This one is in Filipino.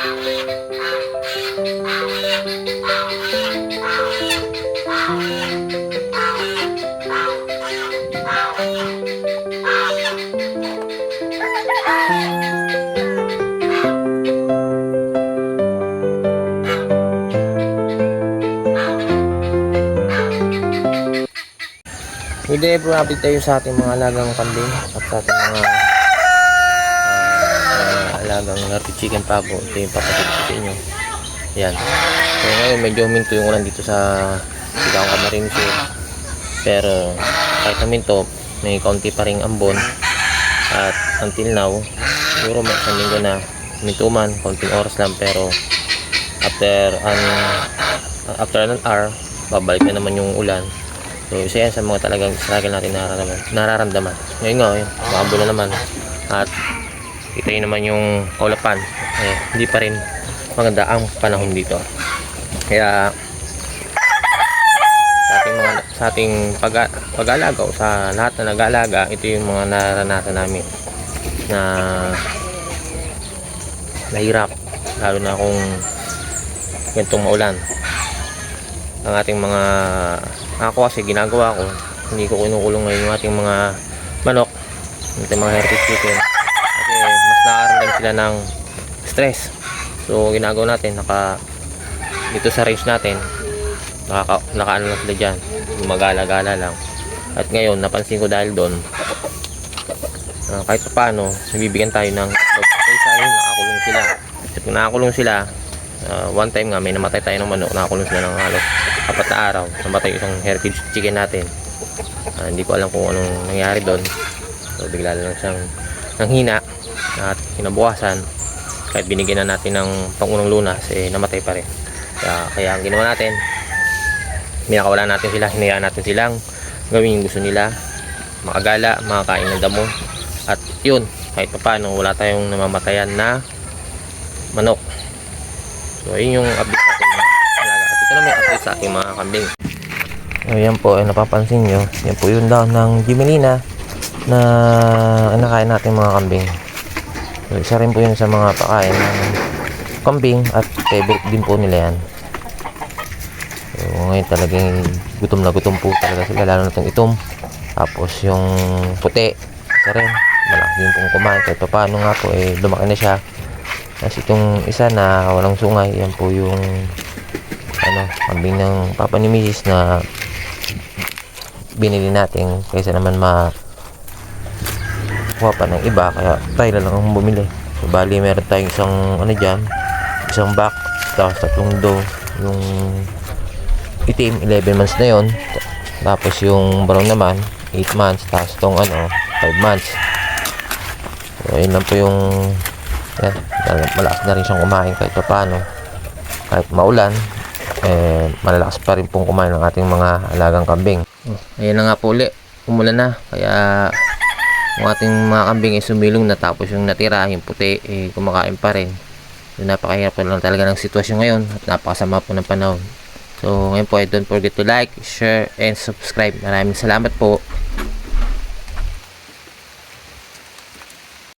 Good day update tayo sa ating mga alagang kambing at sa ating mga alagang native chicken pabo. Ito yung papatid ko sa inyo. Yan. So ngayon medyo huminto yung ulan dito sa Sigaw Camarines Sur. Pero kahit huminto, may kaunti pa ring ambon. At until now, siguro may isang linggo na huminto man, kaunting oras lang pero after an after an hour, babalik na naman yung ulan. So, isa yan sa mga talagang struggle natin nararamdaman. nararamdaman. Ngayon nga, yun, maambo na naman. At kita yun naman yung kaulapan. Eh, hindi pa rin maganda ang panahon dito. Kaya, sa ating mga sa ating pag pag-alaga o sa lahat na nag-aalaga, ito yung mga naranasan namin na nahirap lalo na kung ganitong maulan ang ating mga ako kasi ginagawa ko hindi ko kinukulong ngayon yung ating mga manok yung ating mga heritage chicken kasi mas nakakaramdam sila ng stress. So ginagawa natin naka dito sa range natin nakaka, nakaano lang sila dyan. Gumagala-gala lang. At ngayon napansin ko dahil doon ah, kahit pa paano nabibigyan tayo ng kasi tayo nakakulong sila. At kung nakakulong sila ah, one time nga may namatay tayo ng manok nakakulong sila ng halos apat na araw. Namatay isang heritage chicken natin. Ah, hindi ko alam kung anong nangyari doon. So bigla lang siyang nanghina at kinabukasan kahit binigyan na natin ng pangunang lunas eh namatay pa rin. Kaya, kaya ang ginawa natin minakawala natin sila hinayaan natin silang gawin yung gusto nila. Makagala makakain ng damo. At yun kahit pa paano wala tayong namamatayan na manok. So yun yung update mga alaga. At ito na may update sa ating mga kambing. Ayan po, ay napapansin nyo. Yan po yung daon ng Gimelina na nakain natin mga kambing. So, isa rin po yun sa mga pakain ng kambing at favorite din po nila yan. So, ngayon talagang gutom na gutom po talaga sila, lalo na itong itom. Tapos yung puti, isa rin. Malaki din pong kumain. Kahit pa paano nga po, eh, lumaki na siya. Tapos itong isa na walang sungay, yan po yung ano, kambing ng papa ni Mrs. na binili natin kaysa naman ma kuha pa ng iba kaya tayo lang ang bumili so bali meron tayong isang ano dyan isang back tapos tatlong do yung itim 11 months na yon tapos yung brown naman 8 months tapos tong ano 5 months so yun lang po yung yan, malakas na rin siyang kumain kahit pa paano kahit maulan eh, malalakas pa rin pong kumain ng ating mga alagang kambing. Ayan na nga po uli. Umulan na. Kaya yung ating mga kambing ay sumilong na tapos yung natira, yung puti, eh, kumakain pa rin. So, napakahirap po lang talaga ng sitwasyon ngayon at napakasama po ng panahon. So, ngayon po ay don't forget to like, share, and subscribe. Maraming salamat po.